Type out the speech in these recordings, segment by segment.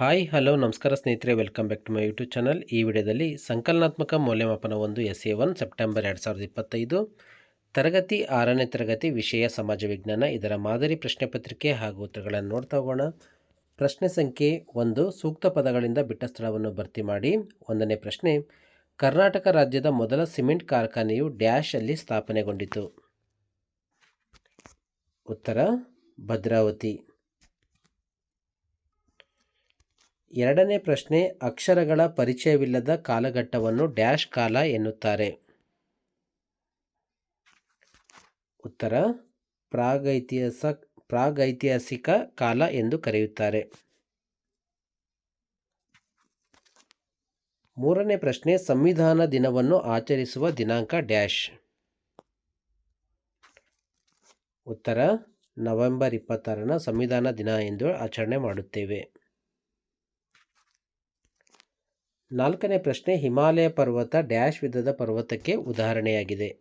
Hi, hello, ನಮಸ್ಕಾರ ಸ್ನೇಹಿತರೆ, welcome back to my YouTube channel. ಈ ವಿಡಿಯೋದಲ್ಲಿ ಸಂಕಲನಾತ್ಮಕ ಮೌಲ್ಯಮಾಪನ ಒಂದು ಎಸ್ ಎ ಒನ್, ಸೆಪ್ಟೆಂಬರ್ ಎರಡು ಸಾವಿರದ ಇಪ್ಪತ್ತೈದು. ತರಗತಿ ಆರನೇ ತರಗತಿ ವಿಷಯ, ಸಮಾಜ ವಿಜ್ಞಾನ, ಇದರ ಮಾದರಿ ಪ್ರಶ್ನೆ ಪತ್ರಿಕೆ ಹಾಗೂ ಉತ್ತರಗಳನ್ನು ನೋಡ್ತಾ ಹೋಗೋಣ. ಪ್ರಶ್ನೆ ಸಂಖ್ಯೆ ಒಂದು, ಸೂಕ್ತ ಪದಗಳಿಂದ ಬಿಟ್ಟ ಸ್ಥಳವನ್ನು ಭರ್ತಿ ಮಾಡಿ. ಒಂದನೇ ಪ್ರಶ್ನೆ, ಕರ್ನಾಟಕ ರಾಜ್ಯದ ಮೊದಲ ಸಿಮೆಂಟ್ ಕಾರ್ಖಾನೆಯು ಡ್ಯಾಶ್ ಅಲ್ಲಿ ಸ್ಥಾಪನೆಗೊಂಡಿತು. ಉತ್ತರ, ಭದ್ರಾವತಿ. ಎರಡನೇ ಪ್ರಶ್ನೆ, ಅಕ್ಷರಗಳ ಪರಿಚಯವಿಲ್ಲದ ಕಾಲಘಟ್ಟವನ್ನು ಡ್ಯಾಶ್ ಕಾಲ ಎನ್ನುತ್ತಾರೆ. ಉತ್ತರ, ಪ್ರಾಗೈತಿಹಾಸ, ಪ್ರಾಗೈತಿಹಾಸಿಕ ಕಾಲ ಎಂದು ಕರೆಯುತ್ತಾರೆ. ಮೂರನೇ ಪ್ರಶ್ನೆ, ಸಂವಿಧಾನ ದಿನವನ್ನು ಆಚರಿಸುವ ದಿನಾಂಕ ಡ್ಯಾಶ್. ಉತ್ತರ, ನವೆಂಬರ್ ಇಪ್ಪತ್ತಾರನ ಸಂವಿಧಾನ ದಿನ ಎಂದು ಆಚರಣೆ ಮಾಡುತ್ತೇವೆ. ನಾಲ್ಕನೇ ಪ್ರಶ್ನೆ, ಹಿಮಾಲಯ ಪರ್ವತ ಡ್ಯಾಶ್ ವಿಧದ ಪರ್ವತಕ್ಕೆ ಉದಾಹರಣೆಯಾಗಿದೆ.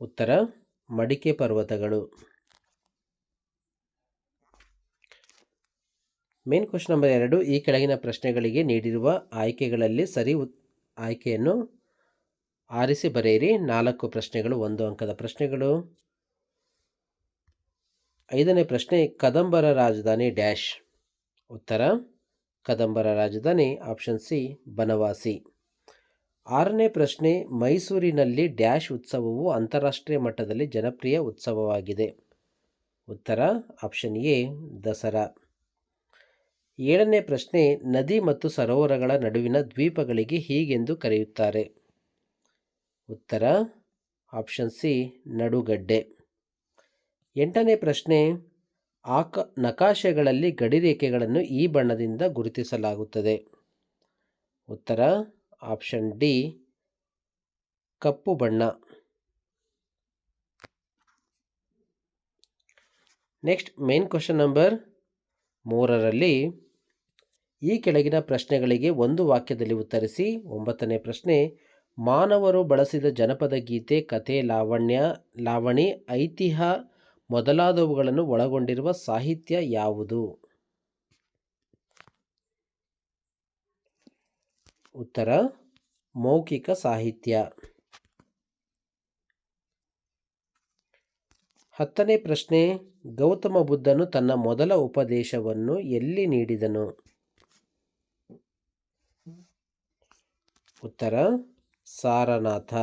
ಉತ್ತರ, ಮಡಿಕೆ ಪರ್ವತಗಳು. ಮೇನ್ ಕ್ವಶನ್ ನಂಬರ್ ಎರಡು, ಈ ಕೆಳಗಿನ ಪ್ರಶ್ನೆಗಳಿಗೆ ನೀಡಿರುವ ಆಯ್ಕೆಗಳಲ್ಲಿ ಸರಿ ಉತ್, ಆಯ್ಕೆಯನ್ನು ಆರಿಸಿ ಬರೆಯಿರಿ. ನಾಲ್ಕು ಪ್ರಶ್ನೆಗಳು, ಒಂದು ಅಂಕದ ಪ್ರಶ್ನೆಗಳು. ಐದನೇ ಪ್ರಶ್ನೆ, ಕದಂಬರ ರಾಜಧಾನಿ ಡ್ಯಾಶ್. ಉತ್ತರ, ಕದಂಬರ ರಾಜಧಾನಿ ಆಪ್ಷನ್ ಸಿ ಬನವಾಸಿ. ಆರನೇ ಪ್ರಶ್ನೆ, ಮೈಸೂರಿನಲ್ಲಿ ಡ್ಯಾಶ್ ಉತ್ಸವವು ಅಂತಾರಾಷ್ಟ್ರೀಯ ಮಟ್ಟದಲ್ಲಿ ಜನಪ್ರಿಯ ಉತ್ಸವವಾಗಿದೆ. ಉತ್ತರ ಆಪ್ಷನ್ ಎ ದಸರಾ. ಏಳನೇ ಪ್ರಶ್ನೆ, ನದಿ ಮತ್ತು ಸರೋವರಗಳ ನಡುವಿನ ದ್ವೀಪಗಳಿಗೆ ಹೀಗೆಂದು ಕರೆಯುತ್ತಾರೆ. ಉತ್ತರ ಆಪ್ಷನ್ ಸಿ ನಡುಗಡ್ಡೆ. ಎಂಟನೇ ಪ್ರಶ್ನೆ ಆಕ ನಕಾಶೆಗಳಲ್ಲಿ ಗಡಿರೇಖೆಗಳನ್ನು ಈ ಬಣ್ಣದಿಂದ ಗುರುತಿಸಲಾಗುತ್ತದೆ. ಉತ್ತರ, ಆಪ್ಷನ್ ಡಿ, ಕಪ್ಪು ಬಣ್ಣ. ನೆಕ್ಸ್ಟ್, ಮೇನ್ ಕ್ವಶನ್ ನಂಬರ್ ಮೂರರಲ್ಲಿ ಈ ಕೆಳಗಿನ ಪ್ರಶ್ನೆಗಳಿಗೆ ಒಂದು ವಾಕ್ಯದಲ್ಲಿ ಉತ್ತರಿಸಿ, ಒಂಬತ್ತನೇ ಪ್ರಶ್ನೆ, ಮಾನವರು ಬಳಸಿದ ಜನಪದ ಗೀತೆ, ಕಥೆ, ಲಾವಣ್ಯ, ಲಾವಣಿ, ಐತಿಹ್ಯ ಮೊದಲಾದವುಗಳನ್ನು ಒಳಗೊಂಡಿರುವ ಸಾಹಿತ್ಯ ಯಾವುದು? ಉತ್ತರ, ಮೌಖಿಕ ಸಾಹಿತ್ಯ. ಹತ್ತನೇ ಪ್ರಶ್ನೆ, ಗೌತಮ ಬುದ್ಧನು ತನ್ನ ಮೊದಲ ಉಪದೇಶವನ್ನು ಎಲ್ಲಿ ನೀಡಿದನು? ಉತ್ತರ, ಸಾರನಾಥ.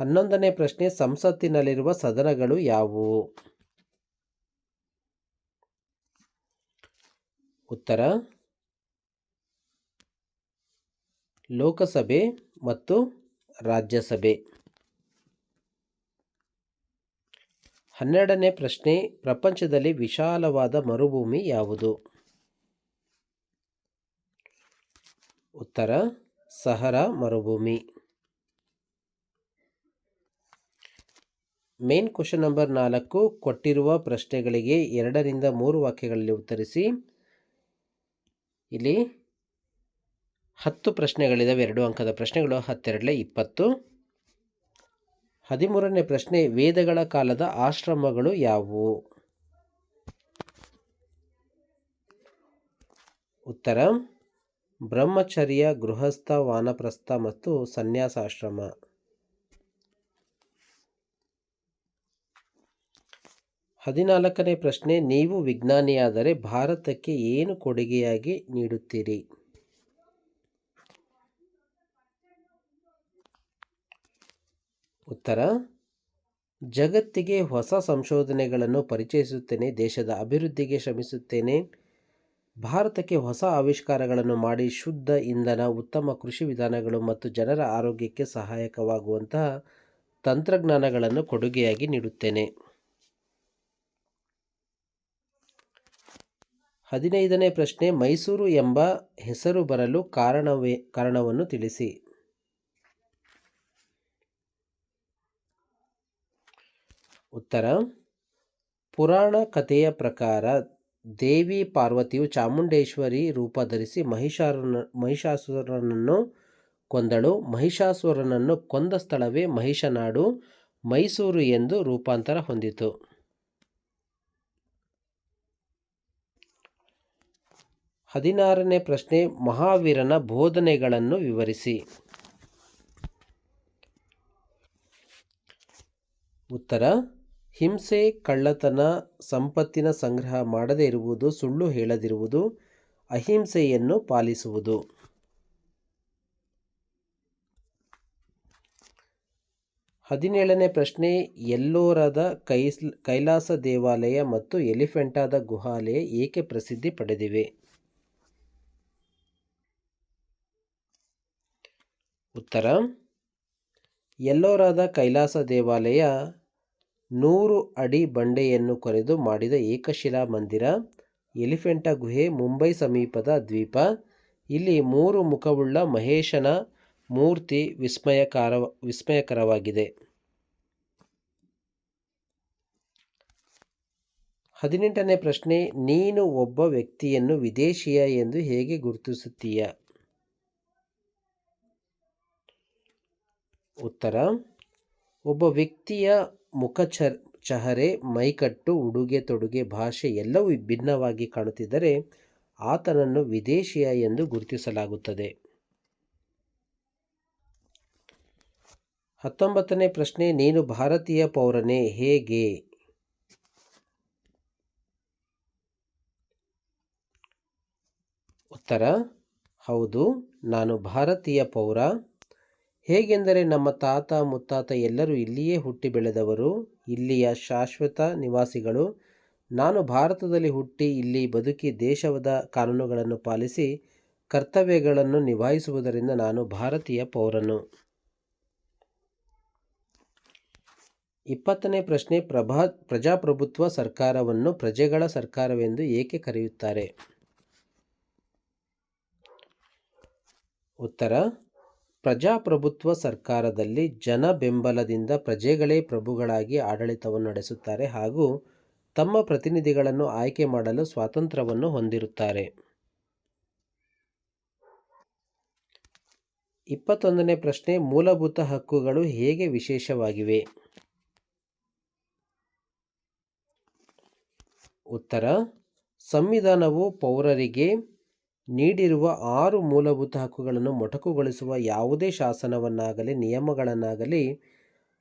ಹನ್ನೊಂದನೇ ಪ್ರಶ್ನೆ, ಸಂಸತ್ತಿನಲ್ಲಿರುವ ಸದನಗಳು ಯಾವುವು? ಉತ್ತರ, ಲೋಕಸಭೆ ಮತ್ತು ರಾಜ್ಯಸಭೆ. ಹನ್ನೆರಡನೇ ಪ್ರಶ್ನೆ, ಪ್ರಪಂಚದಲ್ಲಿ ವಿಶಾಲವಾದ ಮರುಭೂಮಿ ಯಾವುದು? ಉತ್ತರ, ಸಹರ ಮರುಭೂಮಿ. ಮೇನ್ ಕ್ವಶನ್ ನಂಬರ್ ನಾಲ್ಕು ಕೊಟ್ಟಿರುವ ಪ್ರಶ್ನೆಗಳಿಗೆ ಎರಡರಿಂದ ಮೂರು ವಾಕ್ಯಗಳಲ್ಲಿ ಉತ್ತರಿಸಿ. ಇಲ್ಲಿ ಹತ್ತು ಪ್ರಶ್ನೆಗಳಿದ್ದಾವೆ ಎರಡು ಅಂಕದ ಪ್ರಶ್ನೆಗಳು, ಹತ್ತೆರಡಲೇ ಇಪ್ಪತ್ತು. ಹದಿಮೂರನೇ ಪ್ರಶ್ನೆ, ವೇದಗಳ ಕಾಲದ ಆಶ್ರಮಗಳು ಯಾವುವು? ಉತ್ತರ, ಬ್ರಹ್ಮಚರ್ಯ, ಗೃಹಸ್ಥ, ವಾನಪ್ರಸ್ಥ ಮತ್ತು ಸನ್ಯಾಸಾಶ್ರಮ. ಹದಿನಾಲ್ಕನೇ ಪ್ರಶ್ನೆ, ನೀವು ವಿಜ್ಞಾನಿಯಾದರೆ ಭಾರತಕ್ಕೆ ಏನು ಕೊಡುಗೆಯಾಗಿ ನೀಡುತ್ತೀರಿ? ಉತ್ತರ, ಜಗತ್ತಿಗೆ ಹೊಸ ಸಂಶೋಧನೆಗಳನ್ನು ಪರಿಚಯಿಸುತ್ತೇನೆ, ದೇಶದ ಅಭಿವೃದ್ಧಿಗೆ ಶ್ರಮಿಸುತ್ತೇನೆ, ಭಾರತಕ್ಕೆ ಹೊಸ ಆವಿಷ್ಕಾರಗಳನ್ನು ಮಾಡಿ ಶುದ್ಧ ಇಂಧನ, ಉತ್ತಮ ಕೃಷಿ ವಿಧಾನಗಳು ಮತ್ತು ಜನರ ಆರೋಗ್ಯಕ್ಕೆ ಸಹಾಯಕವಾಗುವಂತಹ ತಂತ್ರಜ್ಞಾನಗಳನ್ನು ಕೊಡುಗೆಯಾಗಿ ನೀಡುತ್ತೇನೆ. ಹದಿನೈದನೇ ಪ್ರಶ್ನೆ ಮೈಸೂರು ಎಂಬ ಹೆಸರು ಬರಲು ಕಾರಣವೇ, ಕಾರಣವನ್ನು ತಿಳಿಸಿ. ಉತ್ತರ, ಪುರಾಣ ಕಥೆಯ ಪ್ರಕಾರ ದೇವಿ ಪಾರ್ವತಿಯು ಚಾಮುಂಡೇಶ್ವರಿ ರೂಪ ಧರಿಸಿ ಮಹಿಷಾರನ, ಮಹಿಷಾಸುರನನ್ನು ಕೊಂದಳು. ಮಹಿಷಾಸುರನನ್ನು ಕೊಂದ ಸ್ಥಳವೇ ಮಹಿಷನಾಡು ಮೈಸೂರು ಎಂದು ರೂಪಾಂತರ ಹೊಂದಿತು. ಹದಿನಾರನೇ ಪ್ರಶ್ನೆ, ಮಹಾವೀರನ ಬೋಧನೆಗಳನ್ನು ವಿವರಿಸಿ. ಉತ್ತರ, ಹಿಂಸೆ, ಕಳ್ಳತನ, ಸಂಪತ್ತಿನ ಸಂಗ್ರಹ ಮಾಡದೇ ಇರುವುದು, ಸುಳ್ಳು ಹೇಳದಿರುವುದು, ಅಹಿಂಸೆಯನ್ನು ಪಾಲಿಸುವುದು. ಹದಿನೇಳನೇ ಪ್ರಶ್ನೆ, ಎಲ್ಲೋರದ ಕೈಸ್, ಕೈಲಾಸ ದೇವಾಲಯ ಮತ್ತು ಎಲಿಫೆಂಟಾದ ಗುಹಾಲಯ ಏಕೆ ಪ್ರಸಿದ್ಧಿ ಪಡೆದಿವೆ? ಉತ್ತರ, ಎಲ್ಲೋರಾದ ಕೈಲಾಸ ದೇವಾಲಯ ನೂರು ಅಡಿ ಬಂಡೆಯನ್ನು ಕೊರೆದು ಮಾಡಿದ ಏಕಶಿಲಾ ಮಂದಿರ, ಎಲಿಫೆಂಟಾ ಗುಹೆ ಮುಂಬೈ ಸಮೀಪದ ದ್ವೀಪ, ಇಲ್ಲಿ ಮೂರು ಮುಖವುಳ್ಳ ಮಹೇಶನ ಮೂರ್ತಿ ವಿಸ್ಮಯಕಾರ, ವಿಸ್ಮಯಕರವಾಗಿದೆ. ಹದಿನೆಂಟನೇ ಪ್ರಶ್ನೆ, ನೀನು ಒಬ್ಬ ವ್ಯಕ್ತಿಯನ್ನು ವಿದೇಶಿಯ ಎಂದು ಹೇಗೆ ಗುರುತಿಸುತ್ತೀಯ? ಉತ್ತರ, ಒಬ್ಬ ವ್ಯಕ್ತಿಯ ಮುಖಚ ಚಹರೆ, ಮೈಕಟ್ಟು, ಉಡುಗೆ ತೊಡುಗೆ ಭಾಷೆ ಎಲ್ಲವೂ ಭಿನ್ನವಾಗಿ ಕಾಣುತ್ತಿದ್ದರೆ ಆತನನ್ನು ವಿದೇಶಿಯ ಎಂದು ಗುರುತಿಸಲಾಗುತ್ತದೆ. ಹತ್ತೊಂಬತ್ತನೇ ಪ್ರಶ್ನೆ, ನೀನು ಭಾರತೀಯ ಪೌರನೇ, ಹೇಗೆ? ಉತ್ತರ, ಹೌದು, ನಾನು ಭಾರತೀಯ ಪೌರ. ಹೇಗೆಂದರೆ ನಮ್ಮ ತಾತ ಮುತ್ತಾತ ಎಲ್ಲರೂ ಇಲ್ಲಿಯೇ ಹುಟ್ಟಿ ಬೆಳೆದವರು, ಇಲ್ಲಿಯ ಶಾಶ್ವತ ನಿವಾಸಿಗಳು. ನಾನು ಭಾರತದಲ್ಲಿ ಹುಟ್ಟಿ ಇಲ್ಲಿ ಬದುಕಿ ದೇಶದ ಕಾನೂನುಗಳನ್ನು ಪಾಲಿಸಿ, ಕರ್ತವ್ಯಗಳನ್ನು ನಿಭಾಯಿಸುವುದರಿಂದ ನಾನು ಭಾರತೀಯ ಪೌರನು. ಇಪ್ಪತ್ತನೇ ಪ್ರಶ್ನೆ, ಪ್ರಭಾ, ಪ್ರಜಾಪ್ರಭುತ್ವ ಸರ್ಕಾರವನ್ನು ಪ್ರಜೆಗಳ ಸರ್ಕಾರವೆಂದು ಏಕೆ ಕರೆಯುತ್ತಾರೆ? ಉತ್ತರ ಪ್ರಜಾಪ್ರಭುತ್ವ ಸರ್ಕಾರದಲ್ಲಿ ಜನ ಬೆಂಬಲದಿಂದ ಪ್ರಜೆಗಳೇ ಪ್ರಭುಗಳಾಗಿ ಆಡಳಿತವನ್ನು ನಡೆಸುತ್ತಾರೆ ಹಾಗೂ ತಮ್ಮ ಪ್ರತಿನಿಧಿಗಳನ್ನು ಆಯ್ಕೆ ಮಾಡಲು ಸ್ವಾತಂತ್ರ್ಯವನ್ನು ಹೊಂದಿರುತ್ತಾರೆ. ಇಪ್ಪತ್ತೊಂದನೇ ಪ್ರಶ್ನೆ, ಮೂಲಭೂತ ಹಕ್ಕುಗಳು ಹೇಗೆ ವಿಶೇಷವಾಗಿವೆ? ಉತ್ತರ, ಸಂವಿಧಾನವು ಪೌರರಿಗೆ ನೀಡಿರುವ ಆರು ಮೂಲಭೂತ ಹಕ್ಕುಗಳನ್ನು ಮೊಟಕುಗೊಳಿಸುವ ಯಾವುದೇ ಶಾಸನವನ್ನಾಗಲಿ, ನಿಯಮಗಳನ್ನಾಗಲಿ,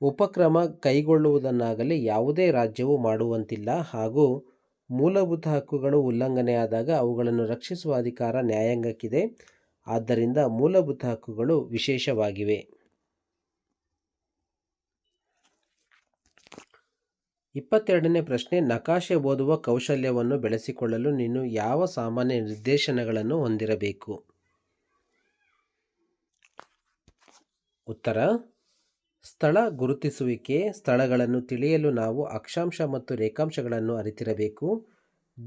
ಉಪಕ್ರಮ ಕೈಗೊಳ್ಳುವುದನ್ನಾಗಲಿ ಯಾವುದೇ ರಾಜ್ಯವು ಮಾಡುವಂತಿಲ್ಲ. ಹಾಗೂ ಮೂಲಭೂತ ಹಕ್ಕುಗಳು ಉಲ್ಲಂಘನೆಯಾದಾಗ ಅವುಗಳನ್ನು ರಕ್ಷಿಸುವ ಅಧಿಕಾರ ನ್ಯಾಯಾಂಗಕ್ಕಿದೆ. ಆದ್ದರಿಂದ ಮೂಲಭೂತ ಹಕ್ಕುಗಳು ವಿಶೇಷವಾಗಿವೆ. ಇಪ್ಪತ್ತೆರಡನೇ ಪ್ರಶ್ನೆ, ನಕಾಶೆ ಓದುವ ಕೌಶಲ್ಯವನ್ನು ಬೆಳೆಸಿಕೊಳ್ಳಲು ನೀನು ಯಾವ ಸಾಮಾನ್ಯ ನಿರ್ದೇಶನಗಳನ್ನು ಹೊಂದಿರಬೇಕು? ಉತ್ತರ, ಸ್ಥಳ ಗುರುತಿಸುವಿಕೆ, ಸ್ಥಳಗಳನ್ನು ತಿಳಿಯಲು ನಾವು ಅಕ್ಷಾಂಶ ಮತ್ತು ರೇಖಾಂಶಗಳನ್ನು ಅರಿತಿರಬೇಕು.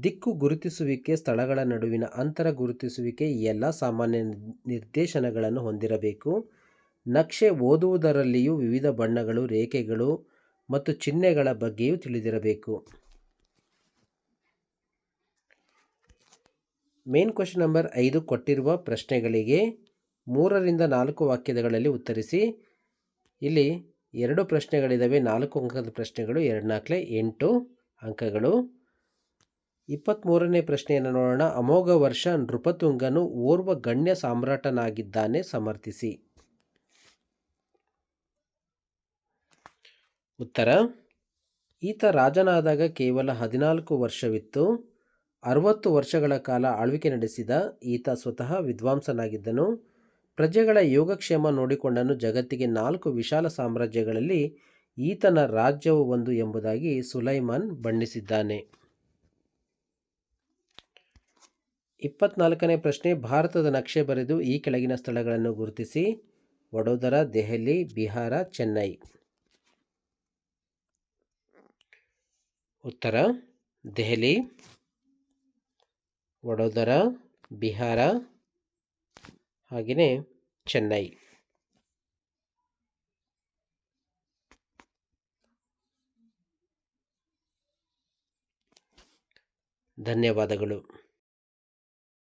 ದಿಕ್ಕು ಗುರುತಿಸುವಿಕೆ, ಸ್ಥಳಗಳ ನಡುವಿನ ಅಂತರ ಗುರುತಿಸುವಿಕೆ ಈ ಎಲ್ಲ ಸಾಮಾನ್ಯ ನಿರ್ದೇಶನಗಳನ್ನು ಹೊಂದಿರಬೇಕು. ನಕ್ಷೆ ಓದುವುದರಲ್ಲಿಯೂ ವಿವಿಧ ಬಣ್ಣಗಳು, ರೇಖೆಗಳು ಮತ್ತು ಚಿಹ್ನೆಗಳ ಬಗ್ಗೆಯೂ ತಿಳಿದಿರಬೇಕು. ಮೇನ್ ಕ್ವಶನ್ ನಂಬರ್ ಐದು ಕೊಟ್ಟಿರುವ ಪ್ರಶ್ನೆಗಳಿಗೆ ಮೂರರಿಂದ ನಾಲ್ಕು ವಾಕ್ಯಗಳಲ್ಲಿ ಉತ್ತರಿಸಿ. ಇಲ್ಲಿ ಎರಡು ಪ್ರಶ್ನೆಗಳಿದ್ದಾವೆ ನಾಲ್ಕು ಅಂಕದ ಪ್ರಶ್ನೆಗಳು, ಎರಡು ನಾಲ್ಕಲೆ ಎಂಟು ಅಂಕಗಳು. ಇಪ್ಪತ್ತ್ಮೂರನೇ ಪ್ರಶ್ನೆಯನ್ನು ನೋಡೋಣ. ಅಮೋಘ ವರ್ಷ ನೃಪತುಂಗನು ಓರ್ವ ಗಣ್ಯ ಸಾಮ್ರಾಟನಾಗಿದ್ದಾನೆ ಸಮರ್ಥಿಸಿ. ಉತ್ತರ, ಈತ ರಾಜನಾದಾಗ ಕೇವಲ ಹದಿನಾಲ್ಕು ವರ್ಷವಿತ್ತು. ಅರವತ್ತು ವರ್ಷಗಳ ಕಾಲ ಆಳ್ವಿಕೆ ನಡೆಸಿದ ಈತ ಸ್ವತಃ ವಿದ್ವಾಂಸನಾಗಿದ್ದನು. ಪ್ರಜೆಗಳ ಯೋಗಕ್ಷೇಮ ನೋಡಿಕೊಂಡನು. ಜಗತ್ತಿಗೆ ನಾಲ್ಕು ವಿಶಾಲ ಸಾಮ್ರಾಜ್ಯಗಳಲ್ಲಿ ಈತನ ರಾಜ್ಯವು ಒಂದು ಎಂಬುದಾಗಿ ಸುಲೈಮಾನ್ ಬಣ್ಣಿಸಿದ್ದಾನೆ. ಇಪ್ಪತ್ನಾಲ್ಕನೇ ಪ್ರಶ್ನೆ, ಭಾರತದ ನಕ್ಷೆ ಬರೆದು ಈ ಕೆಳಗಿನ ಸ್ಥಳಗಳನ್ನು ಗುರುತಿಸಿ. ವಡೋದರ, ದೆಹಲಿ, ಬಿಹಾರ, ಚೆನ್ನೈ. ಉತ್ತರ ದೆಹಲಿ ವಡೋದರ ಬಿಹಾರ ಹಾಗೆಯೇ ಚೆನ್ನೈ. ಧನ್ಯವಾದಗಳು.